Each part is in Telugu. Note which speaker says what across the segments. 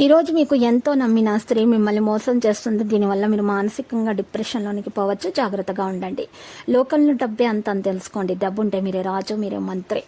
Speaker 1: ఈరోజు మీకు ఎంతో నమ్మిన స్త్రీ మిమ్మల్ని మోసం చేస్తుంది. దీనివల్ల మీరు మానసికంగా డిప్రెషన్లోనికి పోవచ్చు. జాగ్రత్తగా ఉండండి. లోకల్ని డబ్బే అంత అని తెలుసుకోండి. డబ్బు ఉంటే మీరే రాజు మీరే మంత్రి.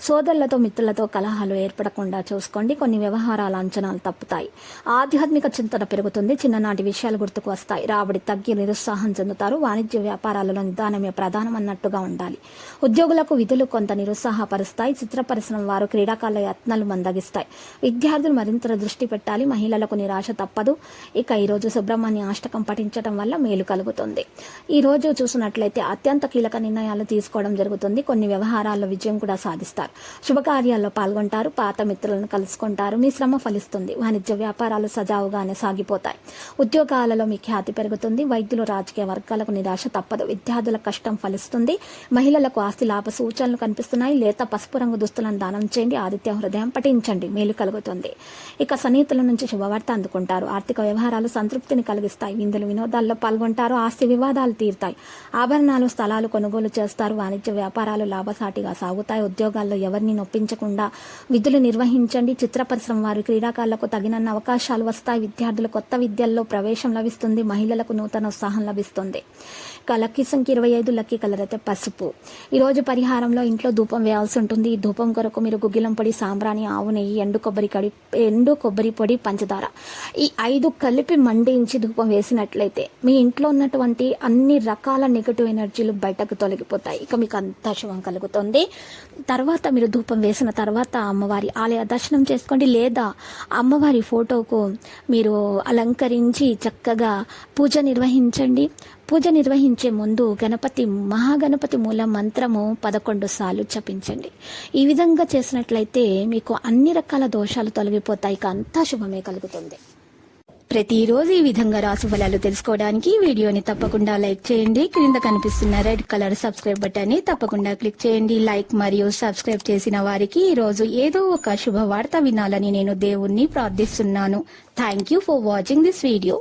Speaker 1: సోదరులతో మిత్రులతో కలహాలు ఏర్పడకుండా చూసుకోండి. కొన్ని వ్యవహారాల అంచనాలు తప్పుతాయి. ఆధ్యాత్మిక చింతన పెరుగుతుంది. చిన్ననాటి విషయాలు గుర్తుకు వస్తాయి. రాబడి తగ్గి నిరుత్సాహం చెందుతారు. వాణిజ్య వ్యాపారాలలో నిదానమే ప్రధానం అన్నట్టుగా ఉండాలి. ఉద్యోగులకు విధులు కొంత నిరుత్సాహపరుస్తాయి. చిత్ర పరిశ్రమ వారు క్రీడాకాల యత్నాలు మందగిస్తాయి. విద్యార్థులు మరింత దృష్టి పెట్టారు పెట్టాలి మహిళలకు నిరాశ తప్పదు. ఇక ఈ రోజు సుబ్రహ్మణ్య అష్టకం పఠించడం వల్ల మేలు కలుగుతుంది. ఈ రోజు చూసినట్లయితే అత్యంత కీలక నిర్ణయాలు తీసుకోవడం జరుగుతుంది. కొన్ని వ్యవహారాల్లో విజయం కూడా సాధిస్తారు. శుభకార్యాల్లో పాల్గొంటారు. పాత మిత్రులను కలుసుకుంటారు. మీ శ్రమ ఫలిస్తుంది. వాణిజ్య వ్యాపారాలు సజావుగానే సాగిపోతాయి. ఉద్యోగాలలో మీ ఖ్యాతి పెరుగుతుంది. వైద్యులు రాజకీయ వర్గాలకు నిరాశ తప్పదు. విద్యార్థుల కష్టం ఫలిస్తుంది. మహిళలకు ఆస్తి లాభ సూచనలు కనిపిస్తున్నాయి. లేత పసుపు రంగు దుస్తులను దానం చేయండి. ఆదిత్య హృదయం పఠించండి. మేలు కలుగుతుంది. ఇక సన్నిహితుల నుంచి శుభవార్త అందుకుంటారు. ఆర్థిక వ్యవహారాలు సంతృప్తిని కలిగిస్తాయి. విందులు వినోదాల్లో పాల్గొంటారు. ఆస్తి వివాదాలు తీరుతాయి. ఆభరణాలు స్థలాలు కొనుగోలు చేస్తారు. వాణిజ్య వ్యాపారాలు లాభసాటిగా సాగుతాయి. ఉద్యోగాల్లో ఎవరిని నొప్పించకుండా విధులు నిర్వహించండి. చిత్ర పరిశ్రమ వారు క్రీడాకారులకు తగినన్న అవకాశాలు వస్తాయి. విద్యార్థులు కొత్త విద్యల్లో ప్రవేశం లభిస్తుంది. మహిళలకు నూతన ఉత్సాహం లభిస్తుంది. లక్కీ సంఖ్య ఇరవై ఐదు లక్కీ కలర్ అయితే పసుపు. ఈ రోజు పరిహారంలో ఇంట్లో ధూపం వేయాల్సి ఉంటుంది. ఈ ధూపం కొరకు మీరు గుగ్గిలం పొడి సాంబ్రాణి ఆవు నెయ్యి ఎండు కొబ్బరి కడి ఎండు కొబ్బరి పొడి పంచదార. ఈ ఐదు కలిపి మండించి ధూపం వేసినట్లయితే మీ ఇంట్లో ఉన్నటువంటి అన్ని రకాల నెగటివ్ ఎనర్జీలు బయటకు తొలగిపోతాయి. ఇక మీకు అంత శుభం కలుగుతుంది. తర్వాత మీరు ధూపం వేసిన తర్వాత అమ్మవారి ఆలయ దర్శనం చేసుకోండి. లేదా అమ్మవారి ఫోటోకు మీరు అలంకరించి చక్కగా పూజ నిర్వహించండి. పూజ నిర్వహించే ముందు గణపతి మహాగణపతి మూల మంత్రము పదకొండు సార్లు జపించండి. ఈ విధంగా చేసినట్లయితే మీకు అన్ని రకాల దోషాలు తొలగిపోతాయి. ఇక అంతా శుభమే కలుగుతుంది. ప్రతిరోజు ఈ విధంగా రాసు ఫలాలు తెలుసుకోవడానికి వీడియోని తప్పకుండా లైక్ చేయండి. క్రింద కనిపిస్తున్న రెడ్ కలర్ సబ్స్క్రైబ్ బటన్ని తప్పకుండా క్లిక్ చేయండి. లైక్ మరియు సబ్స్క్రైబ్ చేసిన వారికి ఈ రోజు ఏదో ఒక శుభవార్త వినాలని నేను దేవుణ్ణి ప్రార్థిస్తున్నాను. Thank you for watching this video